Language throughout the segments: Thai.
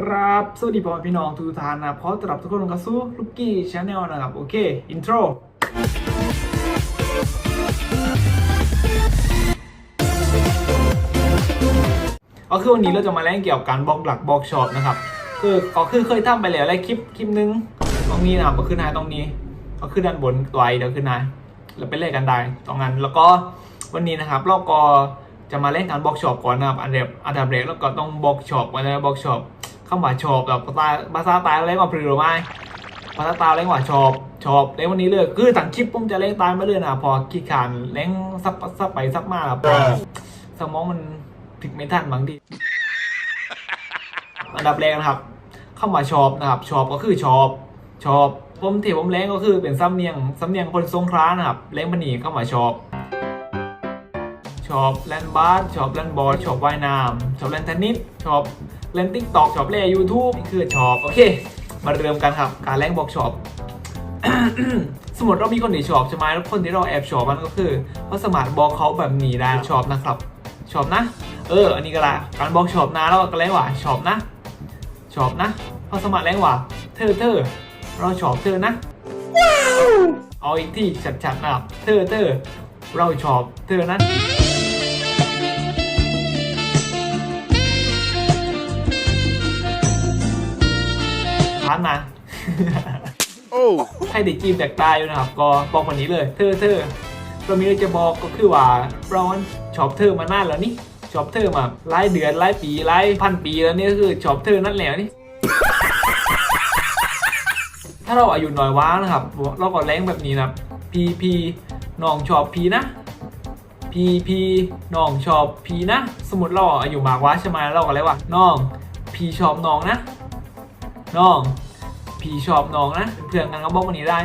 ครับ สวัสดีพ่อแม่พี่น้องทุกท่านนะขอต้อนรับทุกคนเข้าสู่ลูกกี้ชาแนลนะครับ โอเค อินโทรก็คือวันนี้เราจะมาเล่นเกี่ยวกับการบล็อกหลักบล็อกช็อปนะครับ คือก็คือเคยทำไปแล้วแล้วคลิปคลิปนึงตรงนี้นะครับก็คือนายตรงนี้ ก็คือด้านบนตัวไอเดี๋ยวคือนายเราไปเล่นกันได้ตรงนั้น แล้วก็วันนี้นะครับเราก็จะมาเล่นการบล็อกช็อปก่อนนะครับอันเดบอันดับแรกแล้วก็ต้องบล็อกช็อปวันนี้บล็อกช็อป เข้ามาช็อปแบบภาษาภาษาตายเล่นว่าพรือหรือไม่ภาษาตายเล่นว่าช็อปช็อปเล่นวันนี้เลยคือต่างคลิปผมจะเล่นตายมาเลยนะพอขี้ขานเล่นซับซับไปซับมาแล้วพอสมองมันถึงไม่ทันบางทีอันดับแรกนะครับ เข้ามาชอบนะครับชอบก็คือชอบชอบผมที่ผมแรงก็คือเป็นซ้ำเนียงซ้ำเนียงคนสงขลานะครับแรงบันีเข้ามาชอบชอบเล่นบาสชอบเล่นบอลชอบว่ายน้ำชอบเล่นเทนนิสชอบ เล่นติ๊กตอกชอบเล่ยูทูบนี่คือชอบโอเค มาเริ่มกันครับ การแรงบอกชอบสมมติเรามีคนที่ชอบใช่ไหมแล้วคนที่เราแอบชอบมันก็คือว่าสามารถบอกเขาแบบนี้ได้ชอบนะครับชอบนะ เออ อันนี้ก็ละการบอกชอบนะแล้วก็แรงว่าชอบนะชอบนะพอสมัครแรงว่าเธอเธอเราชอบเธอนะเอาอีกที่ชัดๆนะครับเธอเธอเราชอบเธอนะ ผ่านมา Oh. ให้เด็กจีนแตกตายอยู่นะครับ ก็บอกคนนี้เลย เธอเธอเรามีอะไรจะบอกก็คือว่าเราชอบเธอมานานแล้วนี่ชอบเธอมาหลายเดือนหลายปีหลายพันปีแล้วนี่ก็คือชอบเธอนั่นแหละนี่ถ้าเราอายุน้อยว้านะครับ เราก็แรงแบบนี้นะครับพีพีน้องชอบพีนะพีพีน้องชอบพีนะ สมมติเราอายุมากว้าใช่ไหมเราก็เลยว่าน้องพีชอบน้องนะ น้อง พี่ชอบน้องนะเพื่อนกันก็บอกวันนี้ได้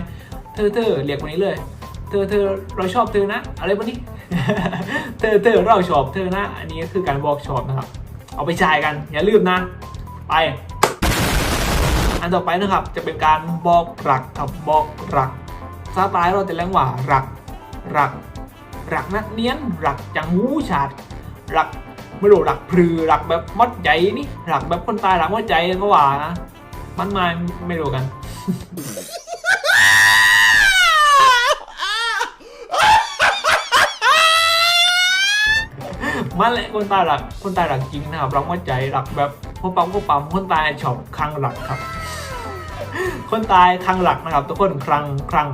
เธอเธอเรียกวันนี้เลย เธอเธอเราชอบเธอนะ อะไรวันนี้ เธอเธอเราชอบเธอนะ อันนี้ก็คือการบอกชอบนะครับ เอาไปจ่ายกัน อย่าลืมนะ ไป อันต่อไปนะครับ จะเป็นการบอกรักครับบอกรักสไตล์เราจะเรียกว่ารัก รัก รักนักเนียน รักจังหูฉาด รักไม่รู้รักพรือรักแบบมัดใจนี่รักแบบคนตายรักมัดใจก็ว่านะ มันมาไม่รู้กันมันแหละคนตายหลักคนตายหลักจริงนะครับรักว่าใจรักแบบพวกปั๊มพวกปั๊มคนตายช็อบคลังหลักครับ คนตายคลังหลักนะครับ ทุกคนคลังคลัง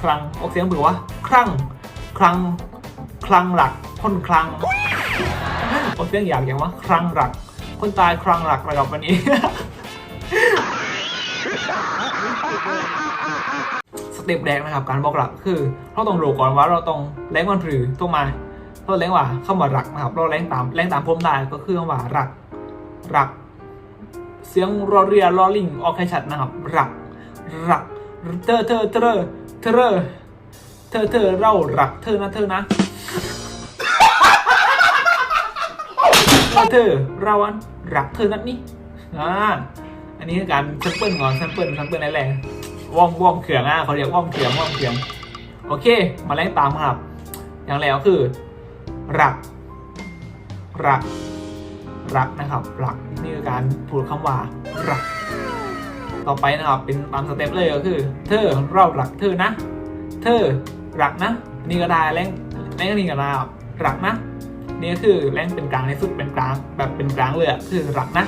คลังออกเสียงเผื่อว่าคลังคลังคลังหลักคนคลังออกเสียงอยากอย่างว่าคลังหลัก คนตายคลังหลักนะครับวันนี้ สเต็ปแรกนะครับ การบอกหลักคือ เราต้องรู้ก่อนว่าเราต้องแรงวันหรือต้องมาเราแรงว่าเข้ามารักนะครับ เราแรงตามแรงตามผมได้ก็คือคำว่ารักรัก เสียงรอเรียรอลิงออกให้ชัดนะครับรักรักเธอเธอเธอเธอเธอเธอเรารักเธอนะเธอนะเธอเราอันรักเธอนัดนี่อ่า อันนี้คือการแซมเปิลก่อนแซมเปิลแซมเปิลอะไรว่องว่องเขืองอะเขาเรียกว่องเขืองว่องเขืองโอเค มาแรงตามครับ อย่างแล้วคือรักรักรักนะครับรักนี่คือการพูดคำว่ารัก ต่อไปนะครับเป็นตามสเต็ปเลยก็คือ เธอเรารักเธอนะ เธอรักนะ นี่ก็ได้แรงแรงนี่ก็ได้ครับรักนะนี่ก็คือแรงเป็นกลางในสุดเป็นกลางแบบเป็นกลางเลยอะคือรักนะ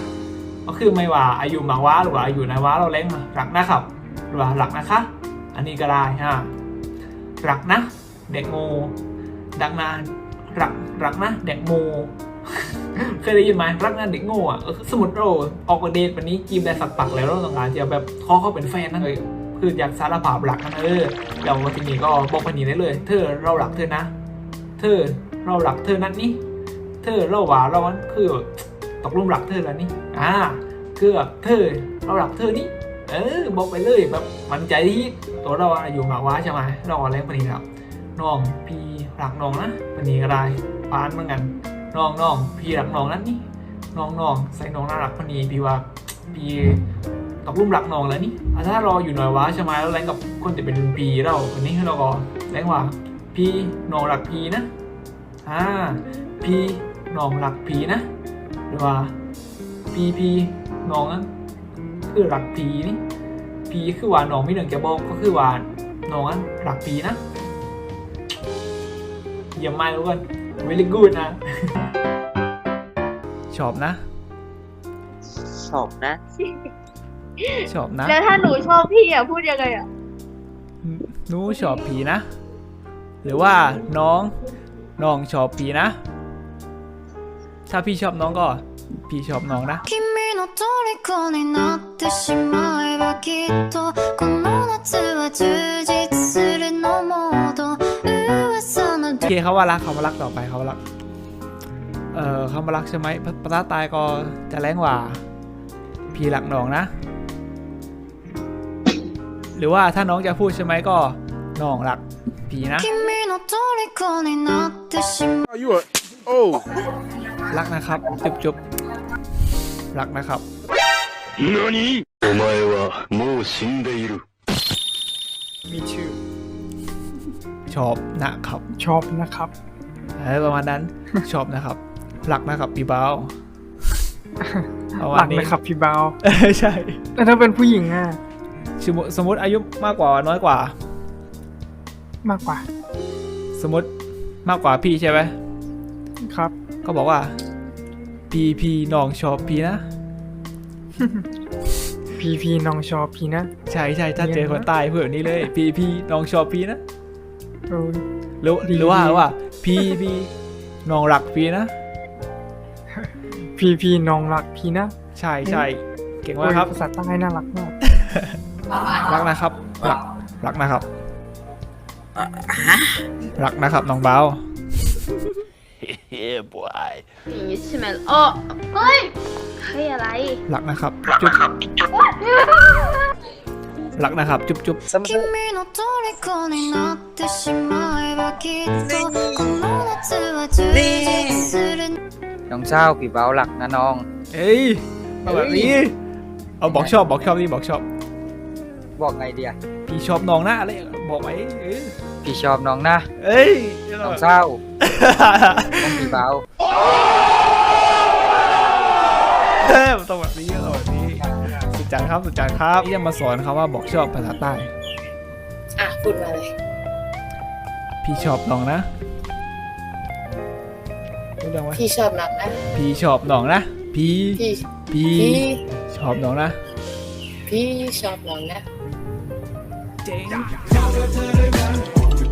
ก็คือไม่ว่าอายุมากว่าหรือว่าอายุน้อยว่าเราเล่นมารักนะครับหรือว่ารักนะคะ อันนี้ก็ได้ฮะรักนะ เด็กโมดักนารักรักนะเด็กโมเคยได้ยินไหมรักนะเด็กโง่อะเออสมมติเราออกมาเดทวันนี้จีบได้สักปักแล้วเราต้องการจะแบบขอเขาเป็นแฟนนั่นเลยคืออยากสารภาพรักกันเออเราทีนี้ก็บอกพันนี้ได้เลย เธอเรารักเธอนะ เธอเรารักเธอนั่นนี่เธอเราว่าเราวันคือ ตกลงรักเธอแล้วนี่อ่าคือแบบเธอเรารักเธอนี่เออบอกไปเลยแบบมันใจที่ตัวเราอยู่หมาว้าใช่ไหมเราอะไรปนีครับน้องพี่รักน้องนะปนีก็ได้ปานเหมือนกันน้องน้องพี่รักน้องนั่นนี่น้องน้องใส่น้องน่ารักปนีพี่ว่าพี่ตกลุ่มรักน้องแล้วนี่ถ้าเราอยู่หน่อยว้าใช่ไหมแล้วแรงกับคนจะเป็นรุ่นพี่เราคนนี้เราก็แรงว่าพี่น้องรักพี่นะอ่าพี่น้องรักพี่นะ หรือว่าพี่พี่น้องนั้นคือรักผีนี่ผีคือว่าน้องมีเรื่องจะบอกก็คือว่าน้องอะรักผีนะเยี่ยมมากทุกคน very good นะ ชอบนะ ชอบนะ ชอบนะ แล้วถ้าหนูชอบพี่อะพูดยังไงอะหนูชอบผีนะ หรือว่าน้อง น้องชอบผีนะ ถ้าพี่ชอบน้องก็ พี่ชอบน้องนะโอเเขาว่ารักเขามารักต่อไปเขารักเออเขามารักใช่ไหมพระตายก็จะแรงกว่า พี่หลักน้องนะ หรือว่าถ้าน้องจะพูดใช่ไหมก็น้องหลักพี่นะ You are old. รักนะครับ จุบจุบรักนะครับ 何お前はもう死んでいる。 มีชื่อ ชอบนะครับ ชอบนะครับ เออประมาณนั้น ชอบนะครับ รักนะครับพี่เบาประ ห มา ลั ณ ก นี้ นะครับพี่เบา เออใช่ แต่ถ้าเป็นผู้หญิงอ่ะ สมมติสมมติอายุมากกว่าน้อยกว่า มากกว่า สมมติมากกว่าพี่ใช่ไหม ครับ ก็บอกว่า พี่พี่น้องชอบพี่นะ พีพีน้องชอบพี่นะ ใช่ใช่ถ้าเจอคนใต้เพื่อนนี้เลย พี่พี่น้องชอบพี่นะเออหรือดีหรือว่าดีว่า พี่พี่น้องรักพี่นะ พีพีน้องรักพี่นะ ใช่ใช่เก่งมากครับโอ้ยภาษาใต้น่ารักมากรักนะครับ รักรักนะครับรักนะครับน้องเบา Yeah, boy. อย่างนี้ใช่ไหมอ๋อเฮ้ยเฮ้ยอะไร รักนะครับ จุ๊บรักนะครับ จุ๊บจุ๊บ う君の虜になってしまえばきっとこの夏は充実する น้องเศร้าพี่เบาหลักนะน้อง เอ้ยมาแบบนี้เอาบอกชอบบอกชอบนี่บอกชอบ บอกไงเดีย พี่ชอบน้องนะอะไรบอกไว้เอ้ย พี่ชอบน้องนะ เอ้ยน้องเศร้าน้องพี่เบาเฮ้ยมันต้องแบบนี้ต้องแบบนี้ สุดจังครับ สุดจังครับที่จะมาสอนเขาว่าบอกชอบภาษาใต้ อะพูดมาเลย พี่ชอบน้องนะรู้เรื่องไหมพี่ชอบน้องนะ พี่ชอบน้องนะ พี่ พี่พี่พี่ชอบน้องนะ พี่ชอบน้องนะเ